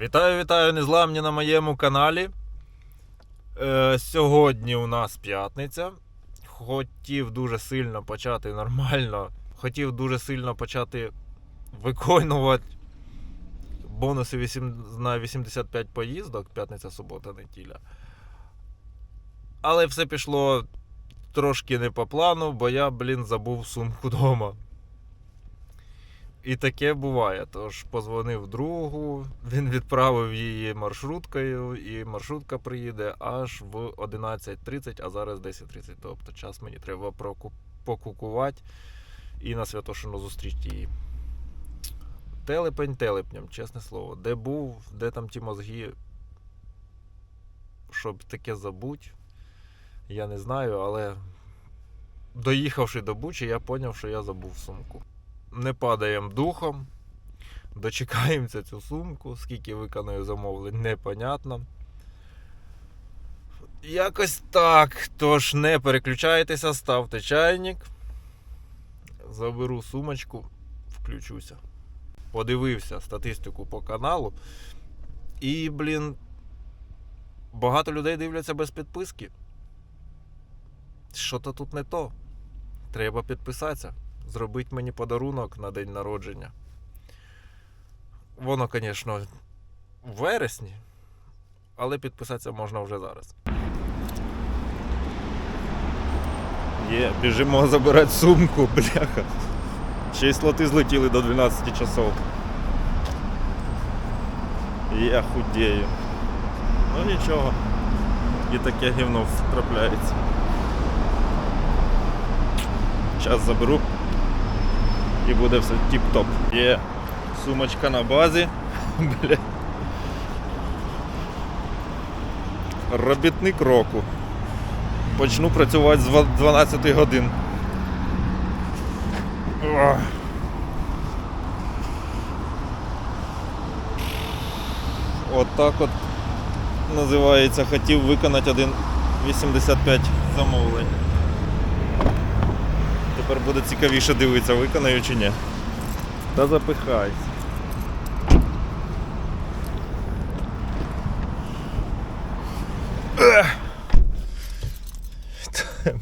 Вітаю, вітаю, незламні на моєму каналі. Е, сьогодні у нас п'ятниця. Хотів дуже сильно почати нормально. Хотів дуже сильно почати виконувати бонуси 8, на 85 поїздок, п'ятниця, субота, неділя. Але все пішло трошки не по плану, бо я, блін, забув сумку вдома. І таке буває. Тож позвонив другу, він відправив її маршруткою, і маршрутка приїде аж в 11.30, а зараз 10.30. Тобто час мені треба покукувати і на Святошину зустріти її. Телепень телепням, чесне слово. Де був, де там ті мозги, щоб таке забуть, я не знаю, але доїхавши до Бучі, я зрозумів, що я забув сумку не падаємо духом. Дочекаємося цю сумку, скільки виконую замовлень, непонятно. Якось так. Тож не переключайтеся, ставте чайник. Заберу сумочку, включуся. Подивився статистику по каналу. І, блін, багато людей дивляться без підписки. Що-то тут не то. Треба підписатися зробити мені подарунок на день народження. Воно, звісно, в вересні, але підписатися можна вже зараз. Є, біжимо забирати сумку, бляха. Ще й слоти злетіли до 12 часов. Я худею. Ну нічого. І таке гівно трапляється. Зараз заберу і буде все тіп-топ. Є сумочка на базі. Бля. Робітник року. Почну працювати з 12 годин. От так от називається. Хотів виконати один 85 замовлень. Тепер буде цікавіше дивитися, виконаю чи ні. Та запихайся.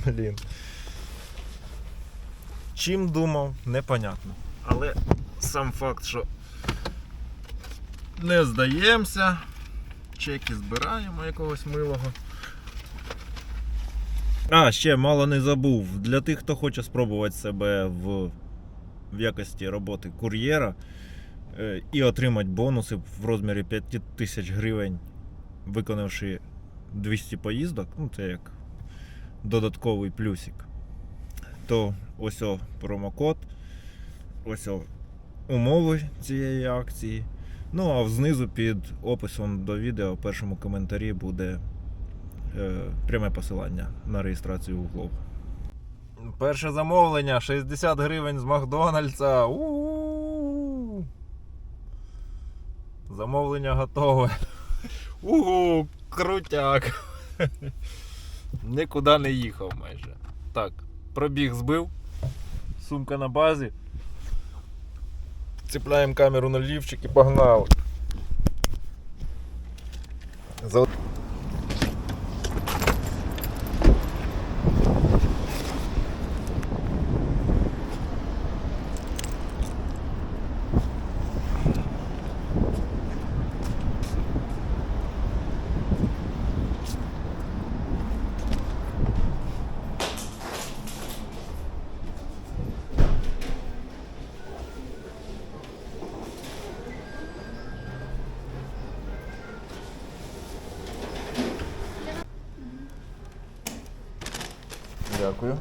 Блін. Чим думав, непонятно. Але сам факт, що не здаємося, чеки збираємо якогось милого. А, ще мало не забув. Для тих, хто хоче спробувати себе в, в якості роботи кур'єра е, і отримати бонуси в розмірі 5 тисяч гривень, виконавши 200 поїздок, ну це як додатковий плюсик, то ось о промокод, ось о умови цієї акції. Ну а знизу під описом до відео в першому коментарі буде пряме посилання на реєстрацію углов. Перше замовлення 60 гривень з Макдональдса. У-у-у. Замовлення готове. Угу, крутяк. Нікуди не їхав майже. Так, пробіг збив. Сумка на базі. Цепляємо камеру на лівчик і погнали. За... Дякую.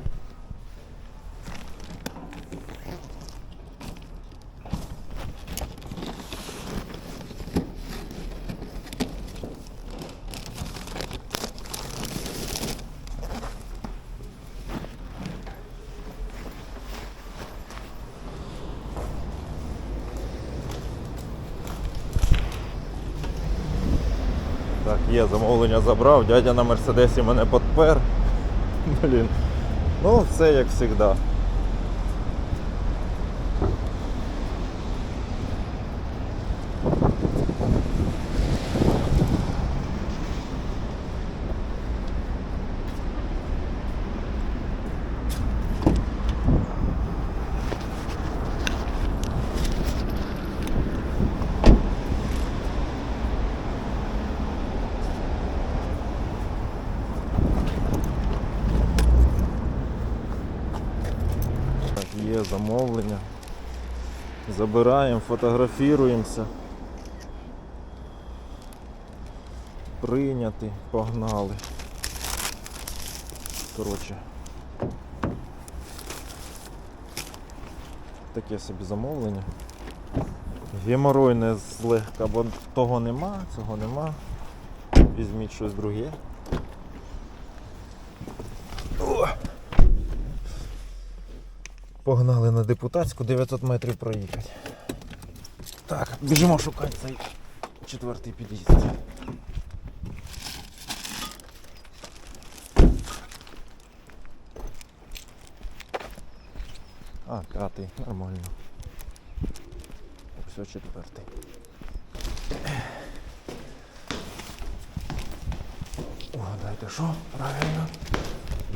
Так, є, замовлення забрав, дядя на Мерседесі мене подпер. Блін. Ну, все як завжди. Є замовлення. Забираємо, фотографіруємося. Прийняти, погнали. Коротше. Таке собі замовлення. Геморойне злегка, бо того нема, цього нема. Візьміть щось друге. Погнали на депутатську 900 метрів проїхати. Так, біжимо шукати цей четвертий під'їзд. А, п'ятий, нормально. Все, четвертий. Угадайте, що? Правильно.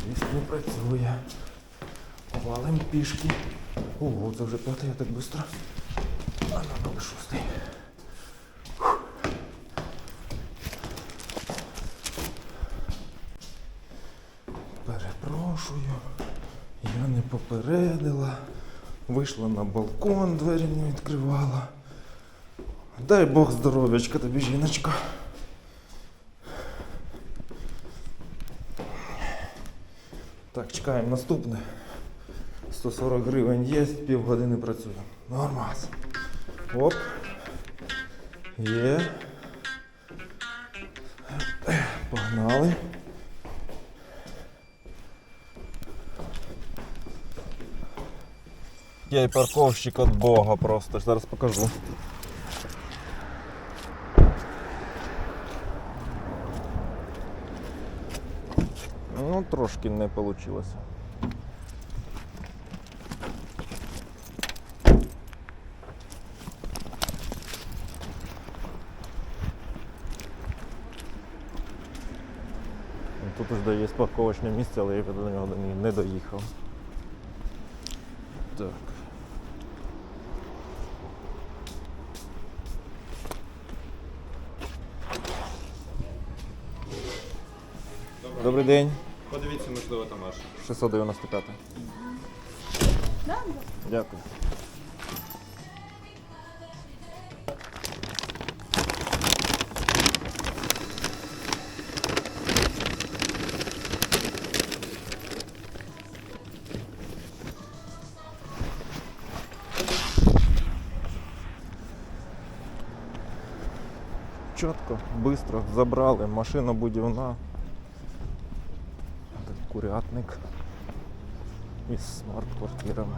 Ліфт не працює. Валим пішки. Ого, це вже п'ятий, я так швидко. А ну, ну, шостий. Перепрошую. Я не попередила. Вийшла на балкон, двері не відкривала. Дай Бог здоров'ячка тобі, жіночка. Так, чекаємо наступне. 140 гривень є, півгодини працює. Нормас. Оп. Є. Погнали. Я і парковщик від Бога просто. Зараз покажу. Ну, трошки не вийшло. Тут уже є парковочне місце, але я до нього не- не доїхав. Так. Добрий день. Подивіться, можливо, там ваш. 695. Дякую. Чітко, швидко забрали, машина будівна. Так, Курятник із смарт-квартирами.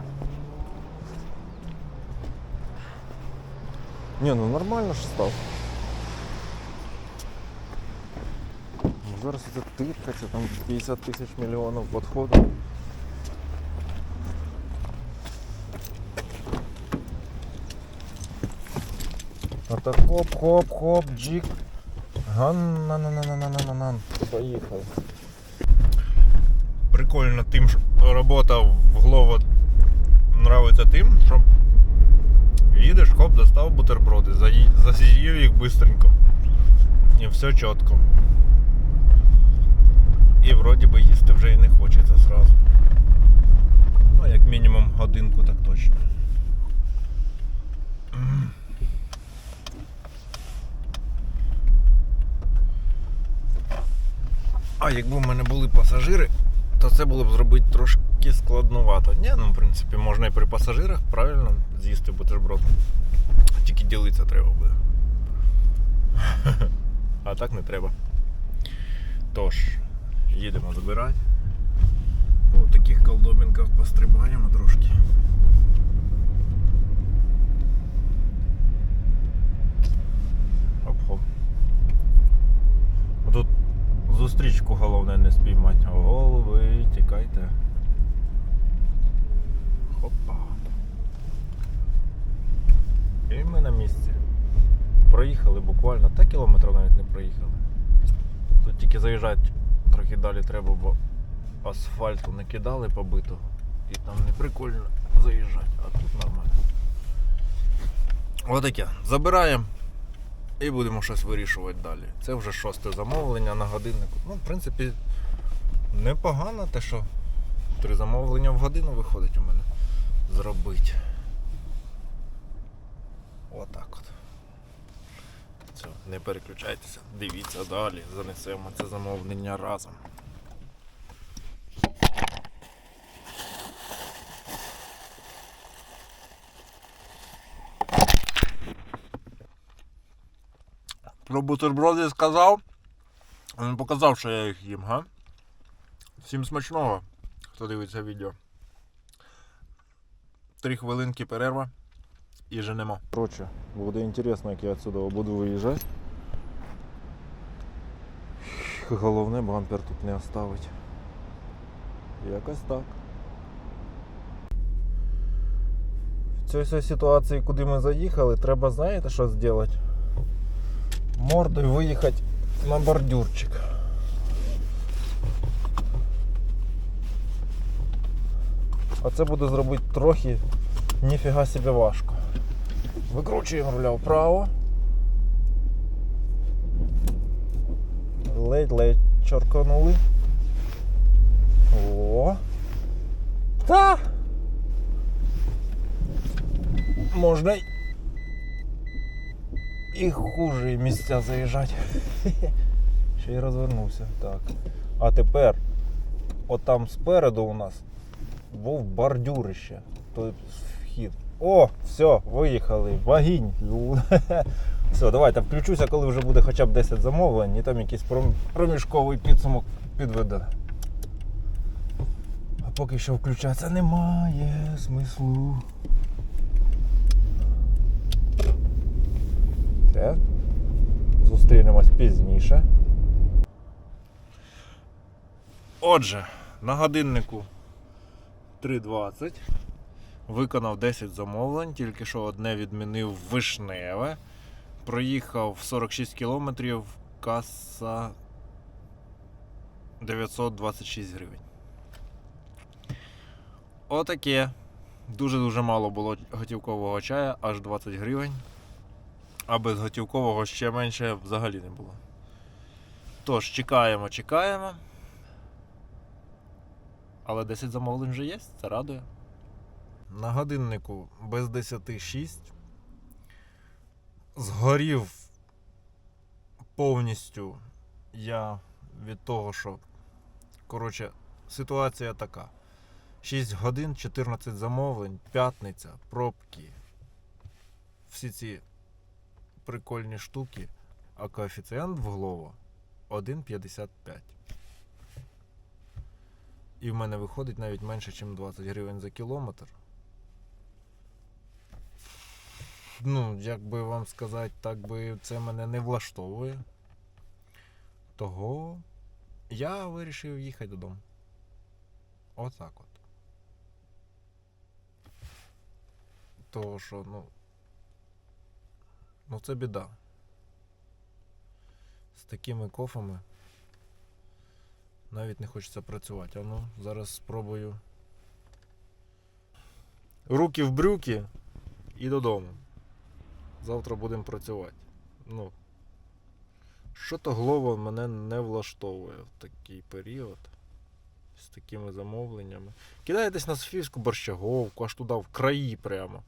Ні, ну нормально ж став. Ну, Зараз це тиркаться, там 50 тисяч мільйонів підходу. А так хоп-хоп-хоп, джик. ган на на на на на на на на Поїхали. Прикольно тим, що робота в Глово нравиться тим, що їдеш, хоп, достав бутерброди, засіяв їх бистренько. І все чітко. І вроді би їсти вже і не хочеться зразу. Ну, як мінімум годинку так точно. Якби в мене були пасажири, то це було б зробити трошки складнувато. Ні, ну в принципі можна і при пасажирах правильно з'їсти бутерброд. Тільки ділитися треба буде. А так не треба. Тож, їдемо забирати. По таких колдобінках пострибаємо трошки. Хоп-хоп. Тут зустрічку головне не спіймати. Голови, тікайте. Хопа. І ми на місці. Проїхали буквально, та кілометра навіть. Тут тільки заїжджати трохи далі треба, бо асфальту не кидали побитого. І там не прикольно заїжджати, а тут нормально. Отаке. Забираємо і будемо щось вирішувати далі. Це вже шосте замовлення на годиннику. Ну, в принципі, непогано те, що три замовлення в годину виходить у мене. зробити. Отак от. Все, не переключайтеся, дивіться далі, занесемо це замовлення разом. Про бутерброди сказав. Він показав, що я їх їм, га? Всім смачного, хто дивиться відео. Три хвилинки перерва і женемо. Короче, буде інтересно, як я отсюда буду виїжджати. Головне бампер тут не оставить. Якось так. В цій ситуації, куди ми заїхали, треба, знаєте, що зробити? Мордою виїхати на бордюрчик. А це буде зробити трохи ніфіга собі важко. Викручуємо руля вправо. Ледь-ледь чорканули. О. Та. Можна і хуже місця заїжджати. Ще й розвернувся. Так. А тепер, от там спереду у нас був бордюрище. Той вхід. О, все, виїхали. Вагінь. Все, давайте включуся, коли вже буде хоча б 10 замовлень, і там якийсь проміжковий підсумок підведе. А поки що включатися немає смислу. Все. Зустрінемось пізніше. Отже, на годиннику 3.20. Виконав 10 замовлень, тільки що одне відмінив вишневе. Проїхав 46 кілометрів, каса 926 гривень. Отаке. Дуже-дуже мало було готівкового чая, аж 20 гривень. А без готівкового ще менше взагалі не було. Тож, чекаємо, чекаємо. Але 10 замовлень вже є, це радує. На годиннику без 10.06 згорів повністю я від того, що коротше, ситуація така. 6 годин, 14 замовлень, п'ятниця, пробки. Всі ці прикольні штуки, а коефіцієнт в голову 1,55. І в мене виходить навіть менше, ніж 20 гривень за кілометр. Ну, як би вам сказати, так би це мене не влаштовує. Того я вирішив їхати додому. Отак от. Того що, ну. Ну це біда. З такими кофами навіть не хочеться працювати. А ну, зараз спробую. Руки в брюки і додому. Завтра будемо працювати. Ну. Що то голова мене не влаштовує в такий період. З такими замовленнями. Кидаєтесь на Софійську борщаговку, аж туди в краї прямо.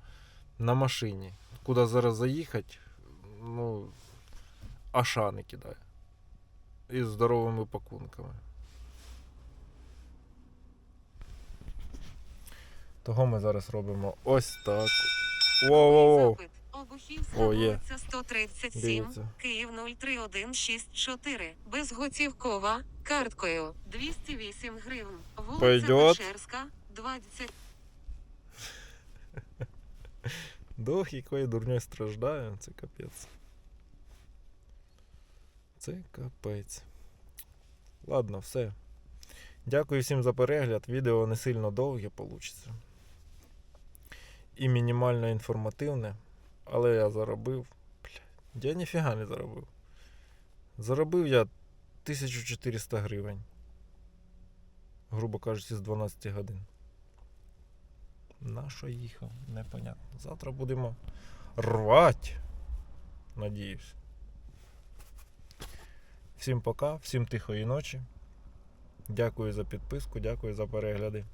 На машині. Куди зараз заїхати, ну, аша не кидає. І з здоровими пакунками. Того ми зараз робимо ось так. Воу-воу-воу. Обухівська О, є. вулиця 137, Дивіться. Київ 03164. Безготівкова, карткою 208 гривень. Вулиця Пойдет. Печерська, 20. Дух якої дурньої страждає, це капець. Це капець. Ладно, все. Дякую всім за перегляд. Відео не сильно довге получиться. І мінімально інформативне. Але я заробив. Бля, я ніфіга не заробив. Заробив я 1400 гривень. Грубо кажучи, з 12 годин. На що їхав? Непонятно. Завтра будемо рвати. Надіюсь. Всім пока, всім тихої ночі. Дякую за підписку, дякую за перегляди.